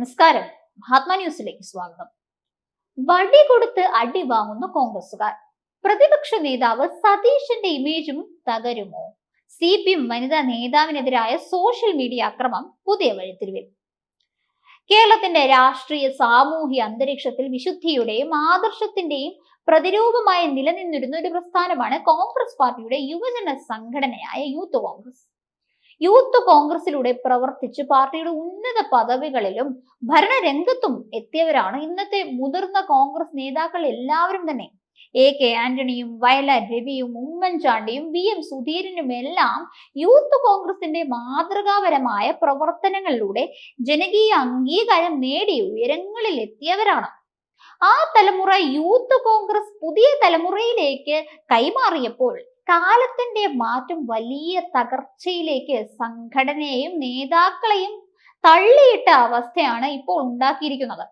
നമസ്കാരം. മഹാത്മാ ന്യൂസിലേക്ക് സ്വാഗതം. വടി കൊടുത്ത് അടി വാങ്ങുന്ന കോൺഗ്രസുകാർ പ്രതിപക്ഷ നേതാവ് സതീഷിന്റെ ഇമേജും തകരുമോ? സി പി എം വനിതാ നേതാവിനെതിരായ സോഷ്യൽ മീഡിയ അക്രമം പുതിയ വഴിത്തിരിവിൽ. കേരളത്തിന്റെ രാഷ്ട്രീയ സാമൂഹ്യ അന്തരീക്ഷത്തിൽ വിശുദ്ധിയുടെയും ആദർശത്തിന്റെയും പ്രതിരൂപമായി നിലനിന്നിരുന്ന ഒരു പ്രസ്ഥാനമാണ് കോൺഗ്രസ് പാർട്ടിയുടെ യുവജന സംഘടനയായ യൂത്ത് കോൺഗ്രസ്. യൂത്ത് കോൺഗ്രസിലൂടെ പ്രവർത്തിച്ച് പാർട്ടിയുടെ ഉന്നത പദവികളിലും ഭരണരംഗത്തും എത്തിയവരാണ് ഇന്നത്തെ മുതിർന്ന കോൺഗ്രസ് നേതാക്കൾ എല്ലാവരും തന്നെ. എ കെ ആന്റണിയും വയലാർ രവിയും ഉമ്മൻചാണ്ടിയും വി എം സുധീരനും എല്ലാം യൂത്ത് കോൺഗ്രസിന്റെ മാതൃകാപരമായ പ്രവർത്തനങ്ങളിലൂടെ ജനകീയ അംഗീകാരം നേടി ഉയരങ്ങളിൽ എത്തിയവരാണ്. ആ തലമുറ യൂത്ത് കോൺഗ്രസ് പുതിയ തലമുറയിലേക്ക് കൈമാറിയപ്പോൾ കാലത്തിന്റെ മാറ്റം വലിയ തകർച്ചയിലേക്ക് സംഘടനയെയും നേതാക്കളെയും തള്ളിയിട്ട അവസ്ഥയാണ് ഇപ്പോൾ ഉണ്ടാക്കിയിരിക്കുന്നത്.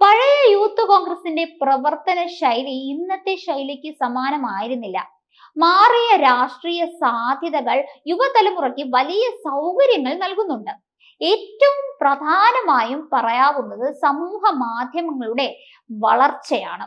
പഴയ യൂത്ത് കോൺഗ്രസിന്റെ പ്രവർത്തന ശൈലി ഇന്നത്തെ ശൈലിക്ക് സമാനമായിരുന്നില്ല. മാറിയ രാഷ്ട്രീയ സാധ്യതകൾ യുവതലമുറയ്ക്ക് വലിയ സൗകര്യങ്ങൾ നൽകുന്നുണ്ട്. ഏറ്റവും പ്രധാനമായും പറയാവുന്നത് സമൂഹ മാധ്യമങ്ങളുടെ വളർച്ചയാണ്.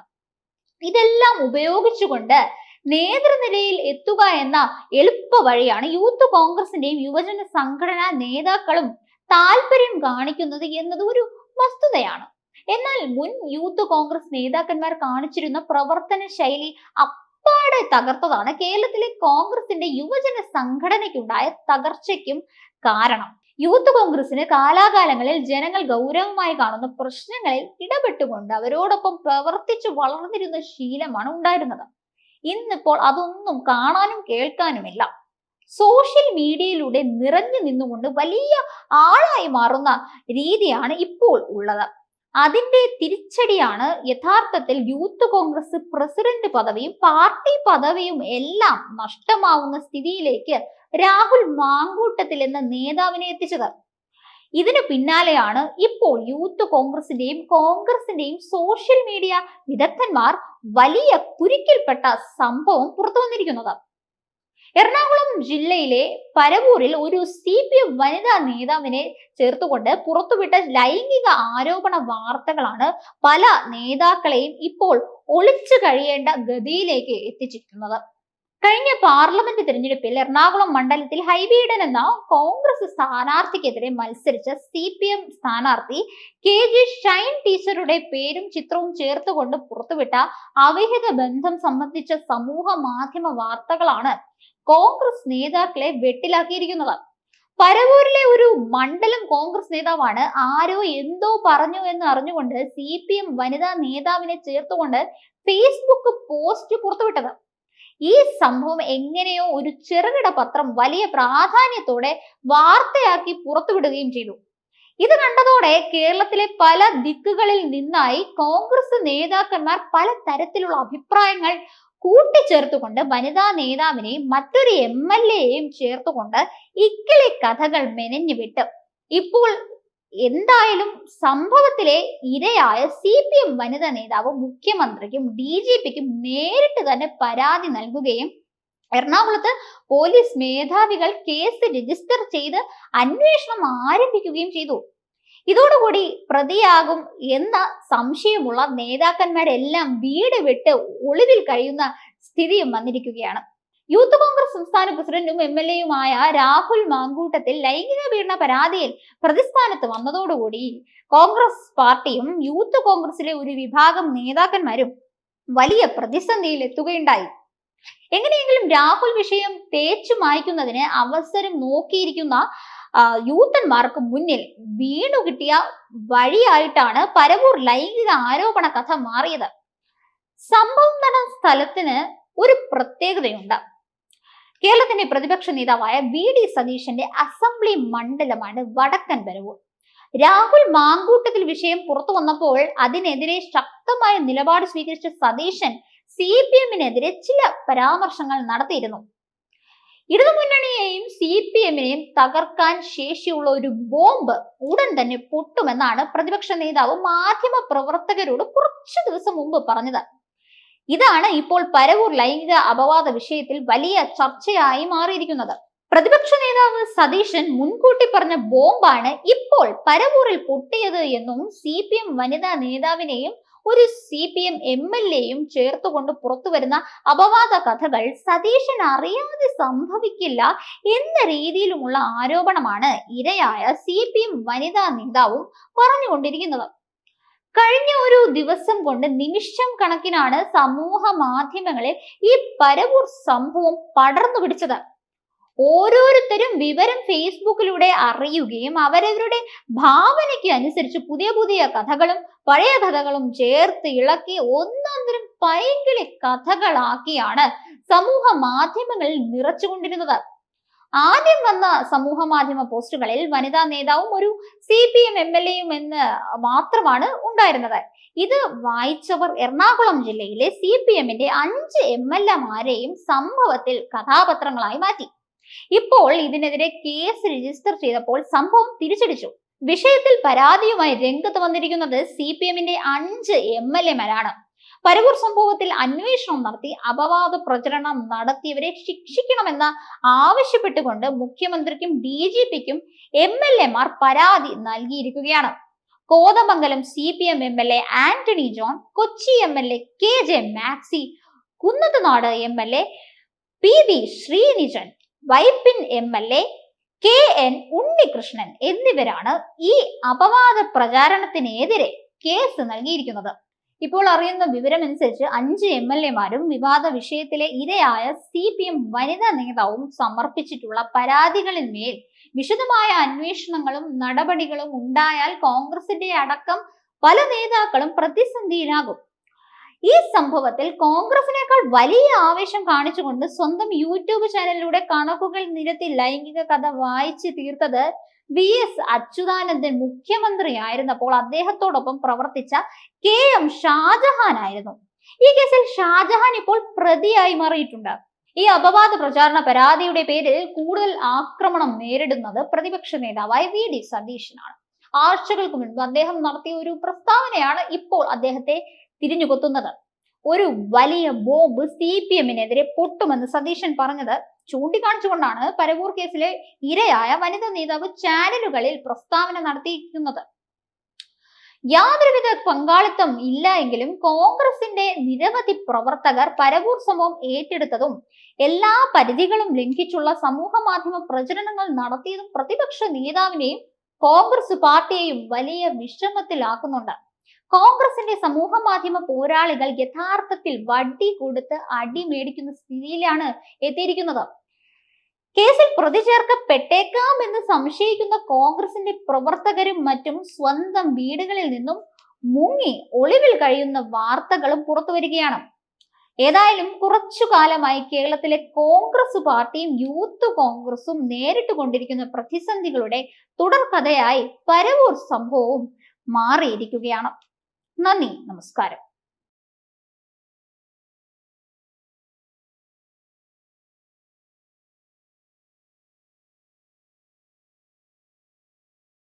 ഇതെല്ലാം ഉപയോഗിച്ചുകൊണ്ട് നേതൃനിരയിൽ എത്തുക എന്ന എളുപ്പ വഴിയാണ് യൂത്ത് കോൺഗ്രസിന്റെയും യുവജന സംഘടനാ നേതാക്കളും താല്പര്യം കാണിക്കുന്നത് എന്നത് ഒരു വസ്തുതയാണ്. എന്നാൽ മുൻ യൂത്ത് കോൺഗ്രസ് നേതാക്കന്മാർ കാണിച്ചിരുന്ന പ്രവർത്തന ശൈലി അപ്പാടെ തകർത്തതാണ്. കേരളത്തിലെ കോൺഗ്രസിന്റെ യുവജന സംഘടനയ്ക്കുണ്ടായ തകർച്ചയ്ക്കും കാരണം യൂത്ത് കോൺഗ്രസിന് കാലാകാലങ്ങളിൽ ജനങ്ങൾ ഗൗരവമായി കാണുന്ന പ്രശ്നങ്ങളിൽ ഇടപെട്ടുകൊണ്ട് അവരോടൊപ്പം പ്രവർത്തിച്ചു വളർന്നിരുന്ന ശീലമാണ് ഉണ്ടായിരുന്നത്. ഇന്നിപ്പോൾ അതൊന്നും കാണാനും കേൾക്കാനുമില്ല. സോഷ്യൽ മീഡിയയിലൂടെ നിറഞ്ഞു നിന്നുകൊണ്ട് വലിയ ആളായി മാറുന്ന രീതിയാണ് ഇപ്പോൾ ഉള്ളത്. അതിന്റെ തിരിച്ചടിയാണ് യഥാർത്ഥത്തിൽ യൂത്ത് കോൺഗ്രസ് പ്രസിഡന്റ് പദവിയും പാർട്ടി പദവിയും എല്ലാം നഷ്ടമാവുന്ന സ്ഥിതിയിലേക്ക് രാഹുൽ മാങ്കൂട്ടത്തിൽ എന്ന നേതാവിനെ എത്തിച്ചത്. ഇതിനു പിന്നാലെയാണ് ഇപ്പോൾ യൂത്ത് കോൺഗ്രസിന്റെയും കോൺഗ്രസിന്റെയും സോഷ്യൽ മീഡിയ വിദഗ്ധന്മാർ വലിയ കുരുക്കിൽപ്പെട്ട സംഭവം പുറത്തു വന്നിരിക്കുന്നത്. എറണാകുളം ജില്ലയിലെ പരവൂരിൽ ഒരു സി പി എം വനിതാ നേതാവിനെ ചേർത്തുകൊണ്ട് പുറത്തുവിട്ട ലൈംഗിക ആരോപണ വാർത്തകളാണ് പല നേതാക്കളെയും ഇപ്പോൾ ഒളിച്ചു കഴിയേണ്ട ഗതിയിലേക്ക് എത്തിച്ചിരിക്കുന്നത്. കഴിഞ്ഞ പാർലമെന്റ് തിരഞ്ഞെടുപ്പിൽ എറണാകുളം മണ്ഡലത്തിൽ ഹൈബീഡൻ എന്ന കോൺഗ്രസ് സ്ഥാനാർത്ഥിക്കെതിരെ മത്സരിച്ച സി പി എം സ്ഥാനാർത്ഥി കെ ജി ഷൈൻ ടീച്ചറുടെ പേരും ചിത്രവും ചേർത്തുകൊണ്ട് പുറത്തുവിട്ട അവിഹിത ബന്ധം സംബന്ധിച്ച സമൂഹ മാധ്യമ വാർത്തകളാണ് കോൺഗ്രസ് നേതാക്കളെ വെട്ടിലാക്കിയിരിക്കുന്നത്. പരവൂരിലെ ഒരു മണ്ഡലം കോൺഗ്രസ് നേതാവാണ് ആരോ എന്തോ പറഞ്ഞു എന്ന് അറിഞ്ഞുകൊണ്ട് സി പി എം വനിതാ നേതാവിനെ ചേർത്തുകൊണ്ട് ഫേസ്ബുക്ക് പോസ്റ്റ് പുറത്തുവിട്ടത്. ഈ സംഭവം എങ്ങനെയോ ഒരു ചെറുകിട പത്രം വലിയ പ്രാധാന്യത്തോടെ വാർത്തയാക്കി പുറത്തുവിടുകയും ചെയ്തു. ഇത് കണ്ടതോടെ കേരളത്തിലെ പല ദിക്കുകളിൽ നിന്നായി കോൺഗ്രസ് നേതാക്കന്മാർ പല തരത്തിലുള്ള അഭിപ്രായങ്ങൾ കൂട്ടിച്ചേർത്തുകൊണ്ട് വനിതാ നേതാവിനെയും മറ്റൊരു എം എൽ എയെയും ചേർത്തുകൊണ്ട് ഇക്കിളി കഥകൾ മെനഞ്ഞു വിട്ടു ഇപ്പോൾ എന്തായാലും സംഭവത്തിലെ ഇരയായ സി പി എം വനിതാ നേതാവ് മുഖ്യമന്ത്രിക്കും ഡി ജി പിക്കും നേരിട്ട് തന്നെ പരാതി നൽകുകയും എറണാകുളത്ത് പോലീസ് മേധാവികൾ കേസ് രജിസ്റ്റർ ചെയ്ത് അന്വേഷണം ആരംഭിക്കുകയും ചെയ്തു. ഇതോടുകൂടി പ്രതിയാകും എന്ന സംശയമുള്ള നേതാക്കന്മാരെല്ലാം വീട് വിട്ട് ഒളിവിൽ കഴിയുന്ന സ്ഥിതിയും വന്നിരിക്കുകയാണ്. യൂത്ത് കോൺഗ്രസ് സംസ്ഥാന പ്രസിഡന്റും എം എൽ എയുമായ രാഹുൽ മാങ്കൂട്ടത്തിൽ ലൈംഗിക പീഡന പരാതിയിൽ പ്രതിസ്ഥാനത്ത് വന്നതോടുകൂടി കോൺഗ്രസ് പാർട്ടിയും യൂത്ത് കോൺഗ്രസിലെ ഒരു വിഭാഗം നേതാക്കന്മാരും വലിയ പ്രതിസന്ധിയിൽ എത്തുകയുണ്ടായി. എങ്ങനെയെങ്കിലും രാഹുൽ വിഷയം തേച്ചു മായ്ക്കുന്നതിന് അവസരം നോക്കിയിരിക്കുന്ന യൂത്തന്മാർക്ക് മുന്നിൽ വീണു കിട്ടിയ വഴിയായിട്ടാണ് പരവൂർ ലൈംഗിക ആരോപണ കഥ മാറിയത്. സംഭവം നടന്ന സ്ഥലത്തിന് ഒരു പ്രത്യേകതയുണ്ട്. കേരളത്തിന്റെ പ്രതിപക്ഷ നേതാവായ വി ഡി സതീശന്റെ അസംബ്ലി മണ്ഡലമാണ് വടക്കൻ വരവൂർ രാഹുൽ മാങ്കൂട്ടത്തിൽ വിഷയം പുറത്തു വന്നപ്പോൾ അതിനെതിരെ ശക്തമായ നിലപാട് സ്വീകരിച്ച സതീശൻ സി പി എമ്മിനെതിരെ ചില പരാമർശങ്ങൾ നടത്തിയിരുന്നു. ഇടതുമുന്നണിയെയും സി പി എമ്മിനെയും തകർക്കാൻ ശേഷിയുള്ള ഒരു ബോംബ് ഉടൻ തന്നെ പൊട്ടുമെന്നാണ് പ്രതിപക്ഷ നേതാവ് മാധ്യമ പ്രവർത്തകരോട് കുറച്ചു ദിവസം മുമ്പ് പറഞ്ഞത്. ഇതാണ് ഇപ്പോൾ പരവൂർ ലൈംഗിക അപവാദ വിഷയത്തിൽ വലിയ ചർച്ചയായി മാറിയിരിക്കുന്നത്. പ്രതിപക്ഷ നേതാവ് സതീശൻ മുൻകൂട്ടി പറഞ്ഞ ബോംബാണ് ഇപ്പോൾ പരവൂരിൽ പൊട്ടിയത് എന്നും സി പി എം വനിതാ നേതാവിനെയും ഒരു C P M M L എയും ചേർത്തുകൊണ്ട് പുറത്തു വരുന്ന അപവാദ കഥകൾ സതീശൻ അറിയാതെ സംഭവിക്കില്ല എന്ന രീതിയിലുമുള്ള ആരോപണമാണ് ഇരയായ സി പി എം വനിതാ നേതാവും പറഞ്ഞുകൊണ്ടിരിക്കുന്നത്. കഴിഞ്ഞ ഒരു ദിവസം കൊണ്ട് നിമിഷം കണക്കിനാണ് സമൂഹ മാധ്യമങ്ങളിൽ ഈ പരവൂർ സംഭവം പടർന്നു പിടിച്ചത്. ഓരോരുത്തരും വിവരം ഫേസ്ബുക്കിലൂടെ അറിയുകയും അവരവരുടെ ഭാവനയ്ക്ക് അനുസരിച്ച് പുതിയ പുതിയ കഥകളും പഴയ കഥകളും ചേർത്ത് ഇളക്കി ഒന്നൊന്നിനും പൈങ്കിളി കഥകളാക്കിയാണ് സമൂഹ മാധ്യമങ്ങളിൽ നിറച്ചുകൊണ്ടിരുന്നത്. ആദ്യം വന്ന സമൂഹ മാധ്യമ പോസ്റ്റുകളിൽ വനിതാ നേതാവും ഒരു C P M M L എയും എന്ന് മാത്രമാണ് ഉണ്ടായിരുന്നത്. ഇത് വായിച്ചവർ എറണാകുളം ജില്ലയിലെ സി പി എമ്മിന്റെ അഞ്ച് എം എൽ എമാരെയും സംഭവത്തിൽ കഥാപാത്രങ്ങളായി മാറ്റി. ഇപ്പോൾ ഇതിനെതിരെ കേസ് രജിസ്റ്റർ ചെയ്തപ്പോൾ സംഭവം തിരിച്ചടിച്ചു. വിഷയത്തിൽ പരാതിയുമായി രംഗത്ത് വന്നിരിക്കുന്നത് സി പി എമ്മിന്റെ അഞ്ച് എം എൽ എമാരാണ്. പരവൂർ സംഭവത്തിൽ അന്വേഷണം നടത്തി അപവാദ പ്രചരണം നടത്തിയവരെ ശിക്ഷിക്കണമെന്ന് ആവശ്യപ്പെട്ടുകൊണ്ട് മുഖ്യമന്ത്രിക്കും ഡി ജി പിക്കും എം എൽ എമാർ പരാതി നൽകിയിരിക്കുകയാണ്. Kothamangalam C P M M L A Antony John Kochi M L A K J Maxi Kunnathunad M L A P V Sreenijan Vypin M L A K N Unnikrishnan എന്നിവരാണ് ഈ അപവാദ പ്രചാരണത്തിനെതിരെ case നൽകിയിരിക്കുന്നത്. ഇപ്പോൾ അറിയുന്ന വിവരമനുസരിച്ച് അഞ്ച് M L എമാരും വിവാദ വിഷയത്തിലെ ഇരയായ സി പി എം വനിതാ നേതാവും സമർപ്പിച്ചിട്ടുള്ള പരാതികളിന്മേൽ വിശദമായ അന്വേഷണങ്ങളും നടപടികളും ഉണ്ടായാൽ കോൺഗ്രസിന്റെ അടക്കം പല നേതാക്കളും പ്രതിസന്ധിയിലാകും. ഈ സംഭവത്തിൽ കോൺഗ്രസിനേക്കാൾ വലിയ ആവേശം കാണിച്ചുകൊണ്ട് സ്വന്തം യൂട്യൂബ് ചാനലിലൂടെ കണക്കുകൾ നിരത്തി ലൈംഗിക കഥ വായിച്ചു തീർത്തത് വി എസ് അച്യുതാനന്ദൻ മുഖ്യമന്ത്രിയായിരുന്നപ്പോൾ അദ്ദേഹത്തോടൊപ്പം പ്രവർത്തിച്ച കെ എം ഷാജഹാൻ ആയിരുന്നു. ഈ കേസിൽ ഷാജഹാൻ ഇപ്പോൾ പ്രതിയായി മാറിയിട്ടുണ്ട്. ഈ അപവാദ പ്രചാരണ പരാതിയുടെ പേരിൽ കൂടുതൽ ആക്രമണം നേരിടുന്നത് പ്രതിപക്ഷ നേതാവായ വി ഡി സതീശനാണ്. ആഴ്ചകൾക്ക് മുൻപ് അദ്ദേഹം നടത്തിയ ഒരു പ്രസ്താവനയാണ് ഇപ്പോൾ അദ്ദേഹത്തെ തിരിഞ്ഞുകൊത്തുന്നത്. ഒരു വലിയ ബോംബ് സി പി എമ്മിനെതിരെ പൊട്ടുമെന്ന് സതീശൻ പറഞ്ഞത് ചൂണ്ടിക്കാണിച്ചുകൊണ്ടാണ് പരവൂർ കേസിലെ ഇരയായ വനിതാ നേതാവ് ചാനലുകളിൽ പ്രസ്താവന നടത്തിയിരിക്കുന്നത്. യാതൊരുവിധ പങ്കാളിത്തം ഇല്ല എങ്കിലും കോൺഗ്രസിന്റെ നിരവധി പ്രവർത്തകർ പരവൂർ സംഭവം ഏറ്റെടുത്തതും എല്ലാ പരിധികളും ലംഘിച്ചുള്ള സമൂഹ മാധ്യമ പ്രചരണങ്ങൾ നടത്തിയതും പ്രതിപക്ഷ നേതാവിനെയും കോൺഗ്രസ് പാർട്ടിയെയും വലിയ വിഷമത്തിലാക്കുന്നുണ്ട്. കോൺഗ്രസിന്റെ സമൂഹ മാധ്യമ പോരാളികൾ യഥാർത്ഥത്തിൽ വടി കൊടുത്ത് അടി മേടിക്കുന്ന സ്ഥിതിയിലാണ് എത്തിയിരിക്കുന്നത്. കേസിൽ പ്രതി ചേർക്കപ്പെട്ടേക്കാം എന്ന് സംശയിക്കുന്ന കോൺഗ്രസിന്റെ പ്രവർത്തകരും മറ്റും സ്വന്തം വീടുകളിൽ നിന്നും മുങ്ങി ഒളിവിൽ കഴിയുന്ന വാർത്തകളും പുറത്തു വരികയാണ്. ഏതായാലും കുറച്ചു കാലമായി കേരളത്തിലെ കോൺഗ്രസ് പാർട്ടിയും യൂത്ത് കോൺഗ്രസും നേരിട്ട് കൊണ്ടിരിക്കുന്ന പ്രതിസന്ധികളുടെ തുടർക്കഥയായി പരവൂർ സംഭവവും മാറിയിരിക്കുകയാണ്. നന്ദി നമസ്കാരം.